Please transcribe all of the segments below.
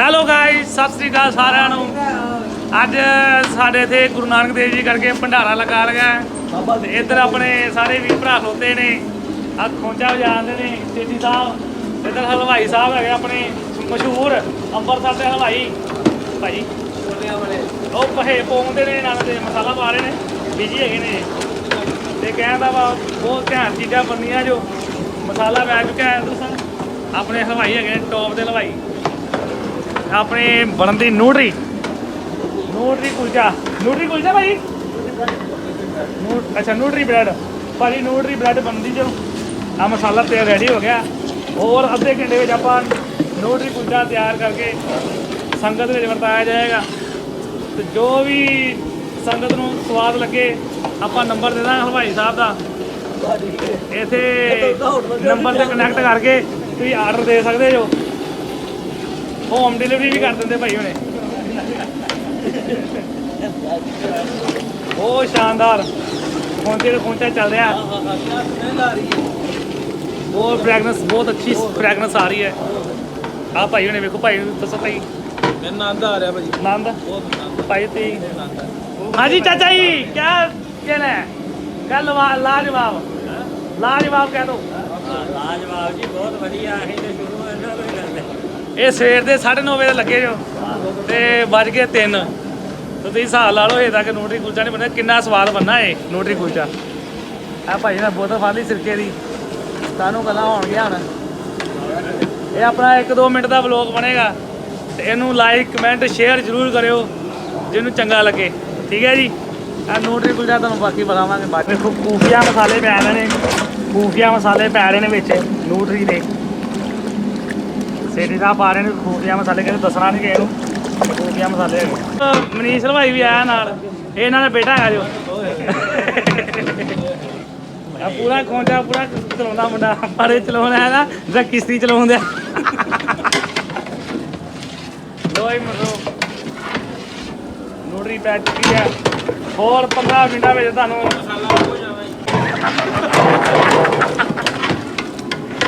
Hello guys Sat Sri ਅਕਾਲ ਸਾਰਿਆਂ ਨੂੰ। ਅੱਜ ਸਾਡੇ ਇੱਥੇ ਗੁਰੂ ਨਾਨਕ ਦੇਵ ਜੀ ਕਰਕੇ ਭੰਡਾਰਾ ਲਗਾ ਲਗਾ ਤੇ ਇੱਧਰ ਆਪਣੇ ਸਾਰੇ ਵੀਰ ਭਰਾ ਖਲੋਤੇ ਨੇ। ਆ ਖੋਂਚਾ ਵਜਾਉਂਦੇ ਨੇ ਸੇਠੀ ਸਾਹਿਬ। ਇੱਧਰ ਹਲਵਾਈ ਸਾਹਿਬ ਹੈਗੇ ਆਪਣੇ, ਮਸ਼ਹੂਰ ਅੰਮ੍ਰਿਤਸਰ ਦੇ ਹਲਵਾਈ। ਭਾਈ। ਉਹ ਪਹੇ ਪਾਉਂਦੇ ਨੇ, ਨਾਲ ਦੇ ਮਸਾਲਾ ਪਾ ਰਹੇ ਨੇ। ਬੀਜੀ ਹੈਗੇ ਨੇ। ਤੇ ਕਹਿੰਦਾ ਵਾ, ਬਹੁਤ ਧਿਆਨ ਚੀਜ਼ਾਂ ਬਣਨੀਆਂ ਜੋ। ਮਸਾਲਾ ਪੈ ਚੁੱਕਾ ਹੈ ਆਪਣੇ ਹਲਵਾਈ ਹੈਗੇ ਨੇ ਟੌਪ ਦੇ ਹਲਵਾਈ। ਆਪਣੇ ਬਣਨ ਦੀ ਨੂਡਰੀ। ਨੂਡਰੀ ਕੁਲਚਾ। ਨੂਡਰੀ ਕੁਲਚਾ ਭਾਈ ਨੂ ਅੱਛਾ ਨੂਡਰੀ ਬ੍ਰੈਡ। ਭਾਜੀ ਨੂਡਰੀ ਬ੍ਰੈਡ ਬਣਦੀ ਜੋ ਆ ਮਸਾਲਾ ਤੇ ਰੈਡੀ ਹੋ ਗਿਆ। ਹੋਰ ਅੱਧੇ ਘੰਟੇ ਵਿੱਚ ਆਪਾਂ ਨੂਡਰੀ ਕੁਲਚਾ ਤਿਆਰ ਕਰਕੇ ਸੰਗਤ ਵਿੱਚ ਵਰਤਾਇਆ ਜਾਏਗਾ। ਤੇ ਜੋ ਵੀ ਸੰਗਤ ਨੂੰ ਸਵਾਦ ਲੱਗੇ ਆਪਾਂ ਨੰਬਰ ਦੇ ਦਾਂਗੇ ਹਲਵਾਈ ਸਾਹਿਬ ਦਾ। ਇਥੇ ਨੰਬਰ ਤੇ ਕਨੈਕਟ ਕਰਕੇ ਤੁਸੀਂ ਆਰਡਰ ਦੇ ਸਕਦੇ ਜੋ ਹੋਮ ਡਿਲੀਵਰੀ ਵੀ ਕਰ ਦਿੰਦੇ ਭਾਈ ਹੁਣੇ। ਉਹ ਸ਼ਾਨਦਾਰ। ਹੁਣ ਜਿਹੜਾ ਪਹੁੰਚਾ ਚੱਲ ਰਿਹਾ। ਉਹ ਫ੍ਰੈਗਨੈਂਸ ਬਹੁਤ ਅੱਛੀ ਫ੍ਰੈਗਨੈਂਸ ਆ ਰਹੀ ਹੈ। ਆ ਭਾਈ ਹੁਣੇ ਵੇਖੋ ਭਾਈ ਨੂੰ ਦੱਸੋ ਭਾਈ। ਮੈਨੂੰ ਆ ਰਿਹਾ ਭਾਜੀ। ਆਨੰਦ? ਭਾਈ ਤੇ ਹਾਂਜੀ ਚਾਚਾ ਜੀ ਕਿਆ ਕਹਿਣਾ ਹੈ? ਲਾਜਵਾਬ। ਲਾਜਵਾਬ ਕਹਿ ਦੋ। ਲਾਜਵਾਬ ਜੀ ਬਹੁਤ ਵਧੀਆ। ਹੈ ਇਹ ਸਵੇਰ ਦੇ 9:30 ਵਜੇ ਲੱਗੇ ਜੋ ਤੇ ਵੱਜ ਗਏ 3 ਤੇ ਤੁਸੀਂ ਹਿਸਾਬ ਲਾ ਲਓ ਇਹ ਤੱਕ ਨੂਟਰੀ ਕੁਲਚਾ ਨਹੀਂ ਬਣਿਆ। ਕਿੰਨਾ ਸਵਾਦ ਬੰਨਾ ਇਹ ਨੂਟਰੀ ਕੁਲਚਾ ਆ ਭਾਈ ਨੇ ਬੋਤਲ ਫੜ ਲਈ ਸਿਰਕੇ ਦੀ। ਤੁਹਾਨੂੰ ਗੱਲਾਂ ਹੋਣਗੀਆਂ ਹੁਣ। ਇਹ ਆਪਣਾ 1-2 ਮਿੰਟ ਦਾ ਵਲੌਗ ਬਣੇਗਾ। ਤੇ ਇਹਨੂੰ ਲਾਈਕ ਕਮੈਂਟ ਸ਼ੇਅਰ ਜ਼ਰੂਰ ਕਰਿਓ, ਜਿਹਨੂੰ ਚੰਗਾ ਲੱਗੇ। ਠੀਕ ਹੈ ਜੀ? ਆ ਨੂਟਰੀ ਕੁਲਚਾ ਤੁਹਾਨੂੰ ਬਾਕੀ ਬਤਾਵਾਂਗੇ ਬਾਅਦ ਦੇਖੋ ਖੂਫੀਆ ਮਸਾਲੇ ਪੈ ਰਹੇ ਨੇ। ਖੂਫੀਆ ਮਸਾਲੇ ਪੈ ਰਹੇ ਨੇ ਵਿੱਚ, ਨੂਟਰੀ ਦੇ। ਸੇਠੀ ਸਾਹਿਬ ਪਾ ਰਹੇ ਨੇ ਖੂਫੀਆ ਮਸਾਲੇ ਕਹਿੰਦੇ ਦੱਸਣਾ ਨਹੀਂ ਕਿਸੇ ਨੂੰ। ਖੂਫੀਆ ਮਸਾਲੇ ਹੈਗੇ। ਮਨੀਸ਼ ਹਲਵਾਈ ਵੀ ਆਇਆ ਨਾਲ। ਇਹ ਇਹਨਾਂ ਦਾ ਬੇਟਾ ਹੈਗਾ ਜੋ। ਆ ਪੂਰਾ ਖੋਂਜਾ, ਪੂਰਾ ਚਲਾਉਂਦਾ ਮੁੰਡਾ। ਪਾੜੇ ਚਲਾਉਣਾ ਹੈਗਾ ਜਾਂ ਕਿਸ਼ਤੀ ਚਲਾਉਂਦਾ। ਲੋਈ ਮਰੋ ਨੂਡਰੀ ਪੈ ਚੁੱਕੀ ਹੈ ਹੋਰ 15 ਮਿੰਟਾਂ ਵਿੱਚ ਤੁਹਾਨੂੰ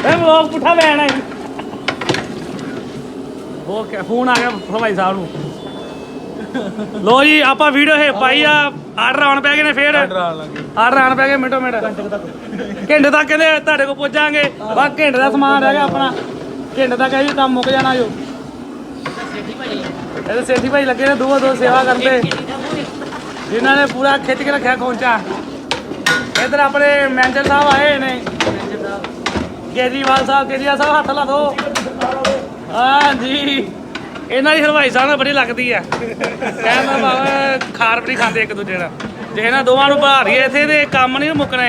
ਇਹ ਵਲੌਗ ਪੁੱਠਾ ਲੈਣਾ ਹੈ ਕਿ ਫੋਨ ਆ ਗਿਆ ਹਲਵਾਈ ਸਾਹਿਬ ਨੂੰ। ਲੋ ਜੀ ਆਪਾਂ ਵੀਡੀਓ ਹੈ ਪਾਈ ਆ ਆਰਡਰ ਆਉਣ ਪੈ ਗਏ ਨੇ ਫੇਰ। ਆਰਡਰ ਆਣ ਲੱਗੇ ਆਰਡਰ ਆਉਣ ਪੈ ਗਏ ਮਿੰਟੋ ਮਿੰਟ। ਘੰਟੇ ਤੱਕ ਕਹਿੰਦੇ ਤੁਹਾਡੇ ਕੋਲ ਪਹੁੰਚਾਂਗੇ ਬਾ ਘੰਟੇ ਦਾ ਸਮਾਨ ਰਹਿ ਗਿਆ ਆਪਣਾ। ਘੰਟੇ ਤੱਕ ਇਹ ਕੰਮ ਮੁੱਕ ਜਾਣਾ ਜੋ। ਇਹਦੇ ਸੇਠੀ ਭਾਈ ਲੱਗੇ ਨੇ ਦੋ ਦੋ ਸੇਵਾ ਕਰਦੇ। ਜਿਨ੍ਹਾਂ ਨੇ ਪੂਰਾ ਖਿੱਚ ਕੇ ਰੱਖਿਆ ਖੋਂਚਾ। ਇਧਰ ਆਪਣੇ ਮੈਨੇਜਰ ਸਾਹਿਬ ਆਏ ਨੇ। ਕੇਜਰੀਵਾਲ ਸਾਹਿਬ ਕੇਜਰੀਵਾਲ ਸਾਹਿਬ ਹੱਥ ਲਾ ਦੋ। ਹਾਂ ਜੀ। ਇਹਨਾਂ ਦੀ ਹਲਵਾਈ ਸਾਹਿਬ ਨਾਲ ਬੜੀ ਲੱਗਦੀ ਆ। ਕਹਿੰਦਾ ਬਾਬਾ ਖਾਰ ਬੜੀ ਖਾਂਦੇ ਇੱਕ ਦੂਜੇ ਨਾਲ। ਜੇ ਇਹਨਾਂ ਦੋਵਾਂ ਨੂੰ ਭਰਾ ਦਈਏ ਇੱਥੇ ਤੇ ਕੰਮ ਨਹੀਂ ਮੁੱਕਣਾ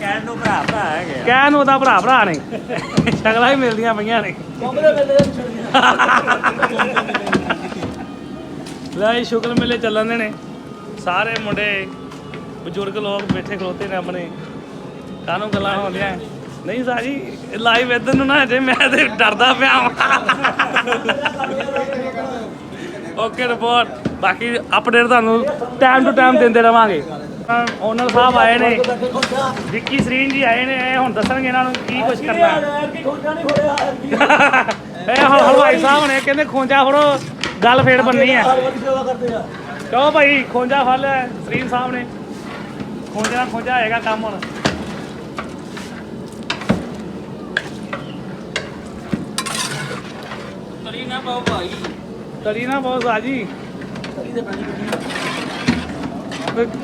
ਕਹਿਣ ਨੂੰ ਭਰਾ ਭਰਾ ਹੈਗੇ ਆ। ਕਹਿਣ ਨੂੰ ਉਹਦਾ ਭਰਾ ਭਰਾ ਨੇ। ਸ਼ਕਲਾਂ ਹੀ ਮਿਲਦੀਆਂ ਪਈਆਂ ਨੇ। ਲੈ ਸ਼ੁਕਰ ਮੇਲੇ ਚੱਲਣ ਦੇ ਨੇ ਸਾਰੇ ਮੁੰਡੇ ਬਜ਼ੁਰਗ ਲੋਕ ਬੈਠੇ ਖਲੋਤੇ ਨੇ ਆਪਣੇ। ਕਾਹਨੂੰ ਗੱਲਾਂ ਹੁੰਦੀਆਂ ਨਹੀਂ ਸਾਜੀ ਲਾਈਵ ਇਧਰ ਨੂੰ ਨਾ ਜੇ ਮੈਂ ਤੇ ਡਰਦਾ ਪਿਆ ਓਕੇ ਰਿਪੋਰਟ ਬਾਕੀ ਅਪਡੇਟ ਤੁਹਾਨੂੰ ਟਾਈਮ ਟੂ ਟਾਈਮ ਦਿੰਦੇ ਰਵਾਂਗੇ। ਓਨਰ ਸਾਹਿਬ ਆਏ ਨੇ। ਵਿੱਕੀ ਸਰੀਨ ਜੀ ਆਏ ਨੇ। ਇਹ ਹੁਣ ਦੱਸਣਗੇ ਇਹਨਾਂ ਨੂੰ ਕੀ ਕੁਝ ਕਰਨਾ ਇਹ ਹਲਵਾਈ ਸਾਹਿਬ ਨੇ ਕਹਿੰਦੇ ਖੋਂਜਾ ਫੜੋ, ਗੱਲ ਫੇਰ ਬੰਨੀ ਹੈ। ਕਿਉਂ ਭਾਈ, ਖੋਂਜਾ ਫੜ ਲਿਆ ਸਰੀਨ ਸਾਹਿਬ ਨੇ। ਖੋਂਜਾ ਨਾਲ ਖੋਂਜਾ ਆਏਗਾ ਕੰਮ ਹੁਣ ਤਰੀ ਨਾ ਪਾਓ ਭਾਈ। ਤਰੀ ਨਾ ਬਹੁਤ ਸਾਜੀ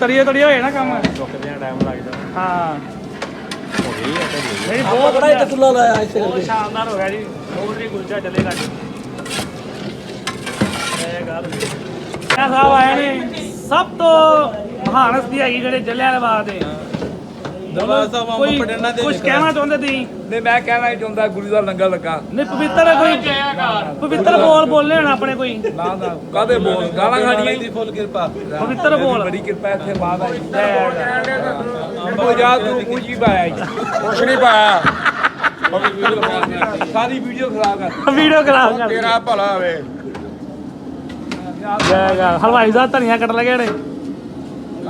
ਤਰੀਏ ਤਰੀਏ ਹੋਏ ਨਾ ਕੰਮ। ਚੁੱਕਦਿਆਂ ਟਾਈਮ ਲੱਗਦਾ। ਹਾਂ। ਹੋ ਗਈ ਆ ਤੇ ਨਹੀਂ ਬਹੁਤ ਬੜਾ ਵਧੀਆ। ਇੱਕ ਤੁਲਾ ਲਾਇਆ ਇੱਥੇ ਬਹੁਤ ਸ਼ਾਨਦਾਰ ਹੋ ਗਿਆ ਜੀ। ਹੋਰ ਵੀ ਗੁਲਚਾ ਚੱਲੇਗਾ ਜੀ ਇਹ ਗੱਲ ਸਾਹਿਬ ਆਏ ਨੇ। ਸਭ ਤੋਂ ਮਹਾਨ ਹਸਤੀ ਹੈਗੀ ਜਿਹੜੇ ਜਲਿਆਂਵਾਲਾ ਦੇ। ਦਰਬਾਰ ਸਾਹਿਬ ਅੰਬ ਕੋਈ ਪਟਨਾ ਦੇ ਕੁਝ ਕਹਿਣਾ ਚਾਹੁੰਦੇ ਤੁਸੀਂ? ਨਹੀਂ ਮੈਂ ਕਹਿਣਾ ਹੀ ਚਾਹੁੰਦਾ ਗੁਰੂ ਦਾ ਲੰਗਰ ਲੱਗਾ। ਨਹੀਂ ਪਵਿੱਤਰ ਕੋਈ? ਪਵਿੱਤਰ ਬੋਲ ਬੋਲਨੇ ਹੁਣ ਆਪਣੇ ਕੋਈ? ਨਾ ਨਾ ਕਾਦੇ ਬੋਲ? ਗਾਲਾਂ ਖਾਣੀਆਂ ਦੀ ਫੁੱਲ ਕਿਰਪਾ। ਪਵਿੱਤਰ ਬੋਲ। ਬੜੀ ਕਿਰਪਾ ਇੱਥੇ ਮਾਂ ਦੀ ਜੈ। ਅੰਬੋ ਜਾ ਤੂੰ ਕੁਝ ਪਾਇਆ ਜੀ। ਕੁਛ ਨਹੀਂ ਪਾਇਆ। ਸਾਰੀ ਵੀਡੀਓ ਖਰਾਬ ਕਰ। ਵੀਡੀਓ ਖਰਾਬ ਕਰ। ਤੇਰਾ ਭਲਾ ਹੋਵੇ। ਜੈ ਗਾ ਹਲਵਾਈ ਸਾਹਿਬ ਧਨੀਆ ਕੱਟ ਲਗੇ ਨੇ।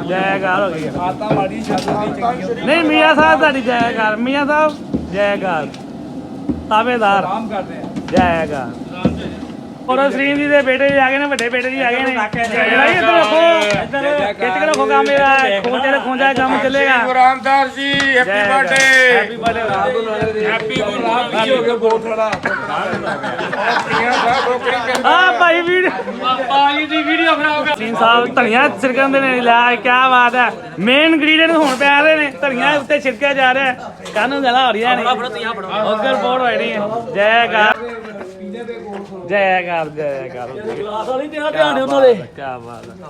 ਜੈ ਗਾ ਹੋ ਗਈ। ਆਤਾ ਮਾੜੀ ਛੱਤ ਦੀ ਚੰਗੀ ਨਹੀਂ ਮੀਆਂ ਸਾਹਿਬ ਤੁਹਾਡੀ ਜੈ ਗਾ ਮੀਆਂ ਸਾਹਿਬ ਜੈ ਗਾ ਤਾਵੇਦਾਰ। ਆਰਾਮ ਕਰਦੇ ਆ। ਜੈ ਗਾ ਔਰ ਸਰੀਨ ਜੀ ਦੇ ਬੇਟੇ ਜੀ ਆ ਗਏ ਨੇ ਵੱਡੇ ਬੇਟੇ ਜੀ ਆ ਗਏ ਨੇ। ਭਾਈ ਇੱਧਰ ਰੱਖੋ ਇੱਧਰ ਖਿੱਚ ਕੇ ਰੱਖੋ ਕੰਮ ਮੇਰਾ ਖੋਜੇ ਖੋਜਾ ਕੰਮ ਚੱਲੇਗਾ। Guru Ramdas ji happy birthday happy birthday happy ਹੋ ਗਿਆ ਬਹੁਤ ਥੋੜਾ ਕਰ ਆ ਭਾਈ ਵੀਡੀਓ ਪਾਜੀ ਦੀ ਵੀਡੀਓ ਬਣਾਓਗਾ ਸੀਨ ਸਾਹਿਬ ਧਨੀਆ ਛਿੜਕਣ ਦੇ ਨੇ ਲੈ ਕੀ ਬਾਤ ਹੈ। ਮੇਨ ਇੰਗਰੀਡੀਅੰਟ ਹੁਣ ਪੈ ਰਹੇ ਨੇ ਧਨੀਆ ਉੱਤੇ ਛਿੜਕਿਆ ਜਾ ਰਿਹਾ ਹੈ। ਕਾਨੂੰ ਗਲਾ ਹੋ ਰਹੀਆਂ ਨੇ। ਉਧਰ ਬੋੜ ਹੋਏ ਨੇ। ਜੈ ਗਾ ਜੈ ਗਾ ਜੈ ਗਾ ਗਲਾਸ ਵਾਲੀ ਤੇ ਧਿਆਨ ਦੇ ਉਹਨਾਂ ਦੇ। ਕੀ ਬਾਤ ਹੈ।